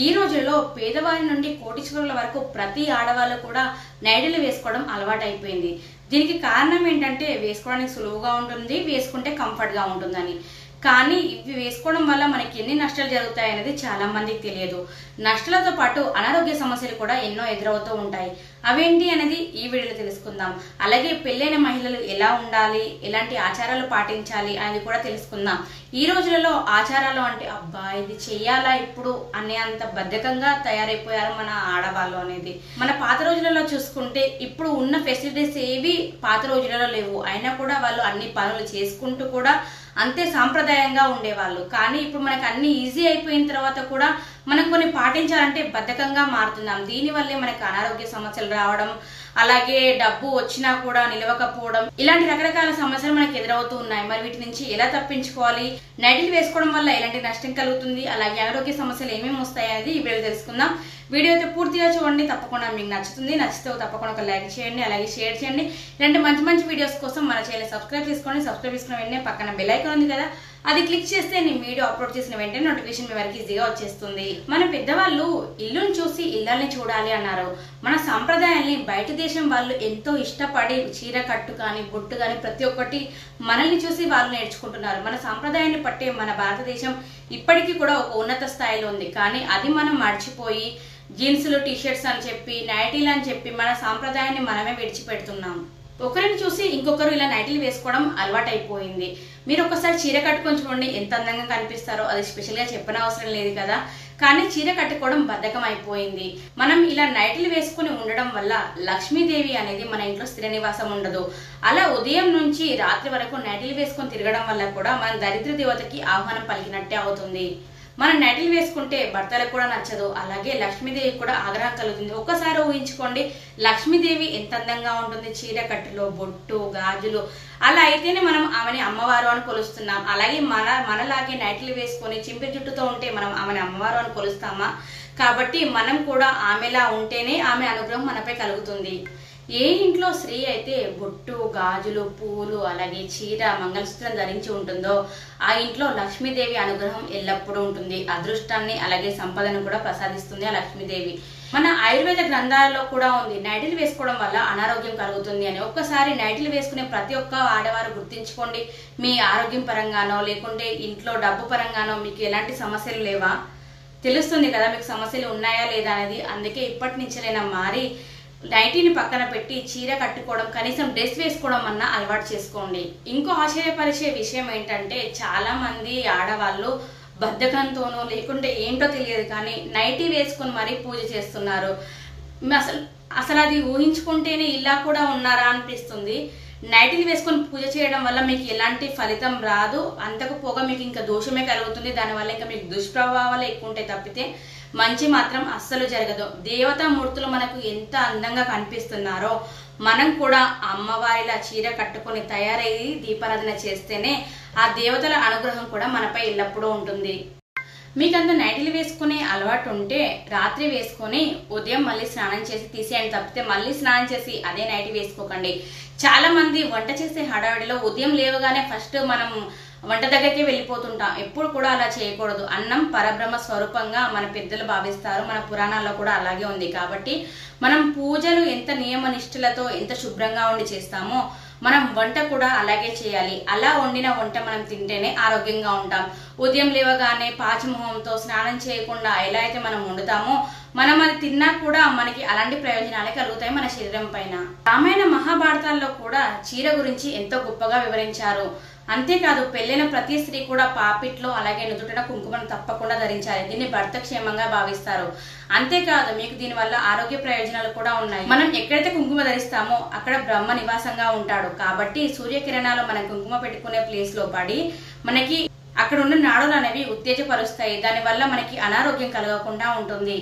ఈ రోజుల్లో పేదవారి నుండి కోటీశ్వరుల వరకు ప్రతి ఆడవాళ్ళు కూడా నైడీలు వేసుకోవడం అలవాటైపోయింది. దీనికి కారణం ఏంటంటే వేసుకోవడానికి సులువుగా ఉంటుంది వేసుకుంటే కంఫర్ట్గా ఉంటుందని. కానీ ఇవి వేసుకోవడం వల్ల మనకి ఎన్ని నష్టాలు జరుగుతాయి అనేది చాలా మందికి తెలియదు. నష్టాలతో పాటు అనారోగ్య సమస్యలు కూడా ఎన్నో ఎదురవుతూ ఉంటాయి. అవేంటి అనేది ఈ వీడియోలో తెలుసుకుందాం. అలాగే పెళ్ళైన మహిళలు ఎలా ఉండాలి? ఎలాంటి ఆచారాలు పాటించాలి అనేది కూడా తెలుసుకుందాం. ఈ రోజులలో ఆచారాలు అంటే అబ్బా ఇది చెయ్యాలా ఇప్పుడు అనే అంత బద్ధకంగా తయారైపోయారు మన ఆడవాళ్ళు అనేది. మన పాత రోజులలో చూసుకుంటే ఇప్పుడు ఉన్న ఫెసిలిటీస్ ఏవి పాత రోజులలో లేవు. అయినా కూడా వాళ్ళు అన్ని పనులు చేసుకుంటూ కూడా అంతే సాంప్రదాయంగా ఉండేవాళ్ళు. కానీ ఇప్పుడు మనకు అన్ని ఈజీ అయిపోయిన తర్వాత కూడా మనం కొన్ని పాటించాలంటే బద్ధకంగా మారుతున్నాం. దీనివల్లే మనకి అనారోగ్య సమస్యలు రావడం అలాగే డబ్బు వచ్చినా కూడా నిలవకపోవడం ఇలాంటి రకరకాల సమస్యలు మనకు ఎదురవుతూ ఉన్నాయి. మరి వీటి నుంచి ఎలా తప్పించుకోవాలి? నైటిల్ వేసుకోవడం వల్ల ఎలాంటి నష్టం కలుగుతుంది? అలాగే ఆరోగ్య సమస్యలు ఏమేమి వస్తాయి అనేది ఈ వీడియో తెలుసుకుందాం. వీడియో అయితే పూర్తిగా చూడండి. తప్పకుండా మీకు నచ్చుతుంది. నచ్చితే తప్పకుండా ఒక లైక్ చేయండి. అలాగే షేర్ చేయండి. ఇలాంటి మంచి మంచి వీడియోస్ కోసం మన ఛానల్ సబ్స్క్రైబ్ చేసుకోండి. సబ్స్క్రైబ్ చేసుకున్న వెంటనే పక్కన బెల్ ఐకాన్ ఉంది కదా అది క్లిక్ చేస్తే నేను వీడియో అప్లోడ్ చేసిన వెంటనే నోటిఫికేషన్ మీ వరకు ఈజీగా వచ్చేస్తుంది. మన పెద్దవాళ్ళు ఇల్లుని చూసి ఇళ్ళని చూడాలి అన్నారు. మన సాంప్రదాయాల్ని బయట దేశం వాళ్ళు ఎంతో ఇష్టపడి చీర కట్టు కానీ బొట్టు కానీ ప్రతి ఒక్కటి మనల్ని చూసి వాళ్ళు నేర్చుకుంటున్నారు. మన సాంప్రదాయాన్ని పట్టే మన భారతదేశం ఇప్పటికీ కూడా ఒక ఉన్నత స్థాయిలో ఉంది. కానీ అది మనం మర్చిపోయి జీన్స్లు టీషర్ట్స్ అని చెప్పి నైటీలు అని చెప్పి మన సాంప్రదాయాన్ని మనమే విడిచిపెడుతున్నాం. ఒకరిని చూసి ఇంకొకరు ఇలా నైటీలు వేసుకోవడం అలవాటైపోయింది. మీరు ఒకసారి చీర కట్టుకొని చూడండి ఎంత అందంగా కనిపిస్తారో. అది స్పెషల్గా చెప్పనవసరం లేదు కదా. కానీ చీర కట్టుకోవడం బద్ధకం అయిపోయింది మనం ఇలా నైట్లు వేసుకుని ఉండడం వల్ల లక్ష్మీదేవి అనేది మన ఇంట్లో స్థిర నివాసం ఉండదు. అలా ఉదయం నుంచి రాత్రి వరకు నైటీలు వేసుకొని తిరగడం వల్ల కూడా మన దరిద్ర దేవతకి ఆహ్వానం పలికినట్టే అవుతుంది. మనం నైటీలు వేసుకుంటే భర్తలకు కూడా నచ్చదు. అలాగే లక్ష్మీదేవి కూడా ఆగ్రహం కలుగుతుంది. ఒక్కసారి ఊహించుకోండి లక్ష్మీదేవి ఎంత అందంగా ఉంటుంది. చీర కట్టులో బొట్టు గాజులు. అలా అయితేనే మనం ఆమెని అమ్మవారు అని కొలుస్తున్నాం. అలాగే మన మనలాగే నైట్లు వేసుకొని చింపి జుట్టుతో ఉంటే మనం ఆమెని అమ్మవారు అని కొలుస్తామా? కాబట్టి మనం కూడా ఆమెలా ఉంటేనే ఆమె అనుగ్రహం మనపై కలుగుతుంది. ఏ ఇంట్లో స్త్రీ అయితే బొట్టు గాజులు పూలు అలాగే చీర మంగళసూత్రం ధరించి ఉంటుందో ఆ ఇంట్లో లక్ష్మీదేవి అనుగ్రహం ఎల్లప్పుడూ ఉంటుంది. అదృష్టాన్ని అలాగే సంపదను కూడా ప్రసాదిస్తుంది ఆ లక్ష్మీదేవి. మన ఆయుర్వేద గ్రంథాలలో కూడా ఉంది. నైటిల్ వేసుకోవడం వల్ల అనారోగ్యం కలుగుతుంది అని. ఒక్కసారి నైటిల్ వేసుకునే ప్రతి ఒక్క ఆడవారు గుర్తించుకోండి. మీ ఆరోగ్యం పరంగానో లేకుంటే ఇంట్లో డబ్బు పరంగానో మీకు ఎలాంటి సమస్యలు లేవా? తెలుస్తుంది కదా మీకు సమస్యలు ఉన్నాయా లేదా అనేది. అందుకే ఇప్పటి నుంచైనా మారి నైటీని పక్కన పెట్టి చీర కట్టుకోవడం కనీసం డ్రెస్ వేసుకోవడం అన్న అలవాటు చేసుకోండి. ఇంకో ఆశ్చర్యపరిచే విషయం ఏంటంటే చాలా మంది ఆడవాళ్ళు బద్ధకంతోనో లేకుంటే ఏంటో తెలియదు కానీ నైటీ వేసుకొని మరీ పూజ చేస్తున్నారు. అసలు అసలు అది ఊహించుకుంటేనే ఇలా కూడా ఉన్నారా అనిపిస్తుంది. నైటీలు వేసుకొని పూజ చేయడం వల్ల మీకు ఎలాంటి ఫలితం రాదు. అంతకు పోగా మీకు ఇంకా దోషమే కలుగుతుంది. దానివల్ల ఇంకా మీకు దుష్ప్రభావాలు ఎక్కువ ఉంటాయి తప్పితే మంచి మాత్రం అస్సలు జరగదు. దేవతా మూర్తులు మనకు ఎంత అందంగా కనిపిస్తున్నారో మనం కూడా అమ్మవారిలా చీర కట్టుకొని తయారయ్యి దీపారాధన చేస్తేనే ఆ దేవతల అనుగ్రహం కూడా మనపై ఎల్లప్పుడూ ఉంటుంది. మీకు అంత నైటీలు వేసుకునే అలవాటు ఉంటే రాత్రి వేసుకొని ఉదయం మళ్ళీ స్నానం చేసి తీసేయండి. తప్పితే మళ్ళీ స్నానం చేసి అదే నైటీ వేసుకోకండి. చాలా మంది వంట చేసే హడావిడిలో ఉదయం లేవగానే ఫస్ట్ మనం వంట దగ్గరికి వెళ్ళిపోతుంటాం. ఎప్పుడు కూడా అలా చేయకూడదు. అన్నం పరబ్రహ్మ స్వరూపంగా మన పెద్దలు భావిస్తారు. మన పురాణాల్లో కూడా అలాగే ఉంది. కాబట్టి మనం పూజలు ఎంత నియమ నిష్ఠలతో ఎంత శుభ్రంగా ఉండి చేస్తామో మనం వంట కూడా అలాగే చేయాలి. అలా వండిన వంట మనం తింటేనే ఆరోగ్యంగా ఉంటాం. ఉదయం లేవగానే పాచమోహంతో స్నానం చేయకుండా ఎలా అయితే మనం వండుతామో మనం అది తిన్నా కూడా మనకి అలాంటి ప్రయోజనాలే కలుగుతాయి మన శరీరం పైన. రామాయణ మహాభారతాల్లో కూడా చీర గురించి ఎంతో గొప్పగా వివరించారు. అంతేకాదు పెళ్ళైన ప్రతి స్త్రీ కూడా పాపిట్లో అలాగే నుదుటిన కుంకుమను తప్పకుండా ధరించాలి. దీన్ని భర్త క్షేమంగా భావిస్తారు. అంతేకాదు మీకు దీనివల్ల ఆరోగ్య ప్రయోజనాలు కూడా ఉన్నాయి. మనం ఎక్కడైతే కుంకుమ ధరిస్తామో అక్కడ బ్రహ్మ నివాసంగా ఉంటాడు. కాబట్టి సూర్యకిరణాలు మనం కుంకుమ పెట్టుకునే ప్లేస్లో పడి మనకి అక్కడ ఉన్న నాడులు అనేవి ఉత్తేజపరుస్తాయి. దానివల్ల మనకి అనారోగ్యం కలగకుండా ఉంటుంది.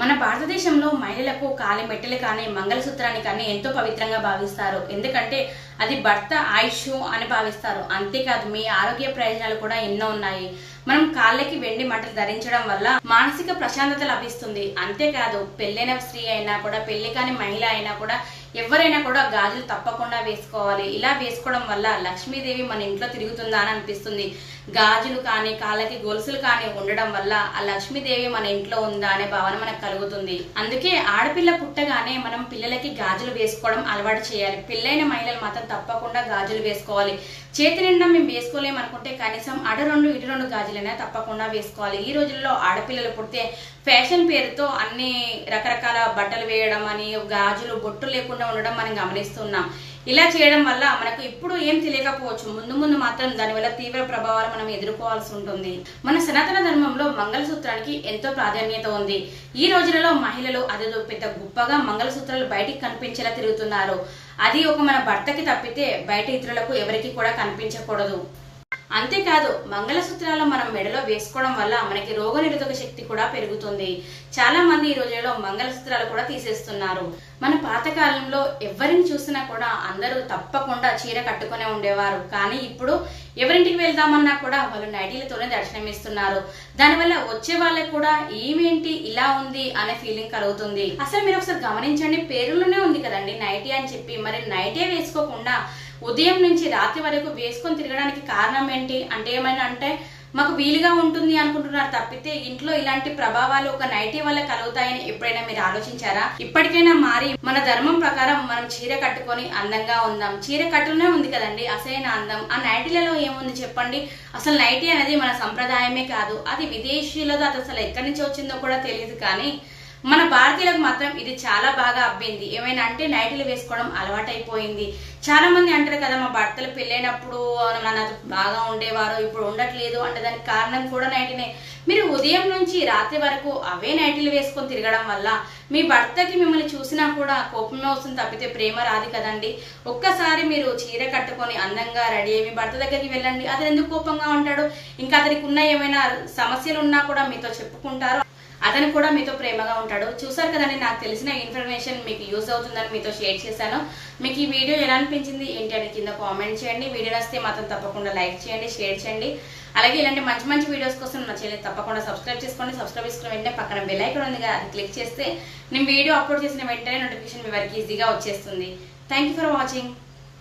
మన భారతదేశంలో మహిళలకు కాలి మెట్టెలు కానీ మంగళసూత్రాన్ని కానీ ఎంతో పవిత్రంగా భావిస్తారు. ఎందుకంటే అది భర్త ఆయుష్ అని భావిస్తారు. అంతేకాదు మీ ఆరోగ్య ప్రయోజనాలు కూడా ఎన్నో ఉన్నాయి. మనం కాళ్ళకి వెండి మంటలు ధరించడం వల్ల మానసిక ప్రశాంతత లభిస్తుంది. అంతేకాదు పెళ్ళైన స్త్రీ అయినా కూడా పెళ్ళి కాని మహిళ అయినా కూడా ఎవరైనా కూడా గాజులు తప్పకుండా వేసుకోవాలి. ఇలా వేసుకోవడం వల్ల లక్ష్మీదేవి మన ఇంట్లో తిరుగుతుందా అని అనిపిస్తుంది. గాజులు కానీ కాళ్ళకి గొలుసులు కానీ ఉండడం వల్ల ఆ లక్ష్మీదేవి మన ఇంట్లో ఉందా అనే భావన మనకు కలుగుతుంది. అందుకే ఆడపిల్ల పుట్టగానే మనం పిల్లలకి గాజులు వేసుకోవడం అలవాటు చేయాలి. పెళ్ళైన మహిళలు మాత్రం తప్పకుండా గాజులు వేసుకోవాలి. చేతి నిండా మేము వేసుకోలేము అనుకుంటే కనీసం అడ రెండు ఇటు రెండు గాజులైనా తప్పకుండా వేసుకోవాలి. ఈ రోజుల్లో ఆడపిల్లలు పుడితే ఫ్యాషన్ పేరుతో అన్ని రకరకాల బట్టలు వేయడం అని గాజులు బొట్టు లేకుండా ఉండడం మనం గమనిస్తున్నాం. ఇలా చేయడం వల్ల మనకు ఇప్పుడు ఏం తెలియకపోవచ్చు. ముందు ముందు మాత్రం దానివల్ల తీవ్ర ప్రభావాలు మనం ఎదుర్కోవాల్సి ఉంటుంది. మన సనాతన ధర్మంలో మంగళసూత్రానికి ఎంతో ప్రాధాన్యత ఉంది. ఈ రోజులలో మహిళలు అదేదో పెద్ద గొప్పగా మంగళసూత్రాలు బయటికి కనిపించేలా తిరుగుతున్నారు. అది ఒక మన భర్తకి తప్పితే బయట ఇతరులకు ఎవరికి కూడా కనిపించకూడదు. అంతేకాదు మంగళసూత్రాలు మనం మెడలో వేసుకోవడం వల్ల మనకి రోగనిరోధక శక్తి కూడా పెరుగుతుంది. చాలా మంది ఈ రోజుల్లో మంగళసూత్రాలు కూడా తీసేస్తున్నారు. మన పాతకాలంలో ఎవరిని చూసినా కూడా అందరూ తప్పకుండా చీర కట్టుకునే ఉండేవారు. కానీ ఇప్పుడు ఎవరింటికి వెళ్దామన్నా కూడా వాళ్ళు నైటీలతోనే దర్శనమిస్తున్నారు దానివల్ల వచ్చే వాళ్ళకి కూడా ఏమేంటి ఇలా ఉంది అనే ఫీలింగ్ కలుగుతుంది. అసలు మీరు ఒకసారి గమనించండి పేరులోనే ఉంది కదండి నైటీ అని చెప్పి. మరి నైటే వేసుకోకుండా ఉదయం నుంచి రాత్రి వరకు వేసుకొని తిరగడానికి కారణం ఏంటి? అంటే ఏమైనా అంటే మాకు వీలుగా ఉంటుంది అనుకుంటున్నారు తప్పితే ఇంట్లో ఇలాంటి ప్రభావాలు ఒక నైటీ వల్ల కలుగుతాయని ఎప్పుడైనా మీరు ఆలోచించారా? ఇప్పటికైనా మారి మన ధర్మం ప్రకారం మనం చీర కట్టుకొని అందంగా ఉందాం. చీర కట్టునే ఉంది కదండి అసలైన అందం. ఆ నైటీలలో ఏముంది చెప్పండి? అసలు నైటీ అనేది మన సంప్రదాయమే కాదు. అది విదేశీయులదో అది అసలు ఎక్కడి నుంచి వచ్చిందో కూడా తెలియదు కానీ మన భారతీయులకు మాత్రం ఇది చాలా బాగా అబ్బింది. ఏమైనా అంటే నైటీలు వేసుకోవడం అలవాటైపోయింది. చాలా మంది అంటారు కదా మా భర్తలు పెళ్ళైనప్పుడు నాతో బాగా ఉండేవారు ఇప్పుడు ఉండట్లేదు అంటే దానికి కారణం కూడా నైటీనే. మీరు ఉదయం నుంచి రాత్రి వరకు అవే నైటీలు వేసుకొని తిరగడం వల్ల మీ భర్తకి మిమ్మల్ని చూసినా కూడా కోపమే వస్తుంది తప్పితే ప్రేమ రాదు కదండి. ఒక్కసారి మీరు చీర కట్టుకొని అందంగా రెడీ అయ్యి మీ భర్త దగ్గరికి వెళ్ళండి. అతను ఎందుకు కోపంగా ఉంటాడు? ఇంకా అతనికి ఉన్న ఏమైనా సమస్యలు ఉన్నా కూడా మీతో చెప్పుకుంటారు. అతను కూడా మీతో ప్రేమగా ఉంటాడు. చూసారు కదండి నాకు తెలిసిన ఇన్ఫర్మేషన్ మీకు యూజ్ అవుతుందని మీతో షేర్ చేశాను. మీకు ఈ వీడియో ఎలా అనిపించింది ఏంటి అని కింద కామెంట్ చేయండి. వీడియో నచ్చితే మాత్రం తప్పకుండా లైక్ చేయండి షేర్ చేయండి. అలాగే ఇలాంటి మంచి మంచి వీడియోస్ కోసం నా ఛానల్ తప్పకుండా సబ్స్క్రైబ్ చేసుకోండి. సబ్స్క్రైబ్ చేసుకున్న వెంటనే పక్కన బెల్ ఐకాన్ ఉంది కదా అది క్లిక్ చేస్తే నేను వీడియో అప్లోడ్ చేసిన వెంటనే నోటిఫికేషన్ మీ వారికి ఈజీగా వచ్చేస్తుంది. Thank you for watching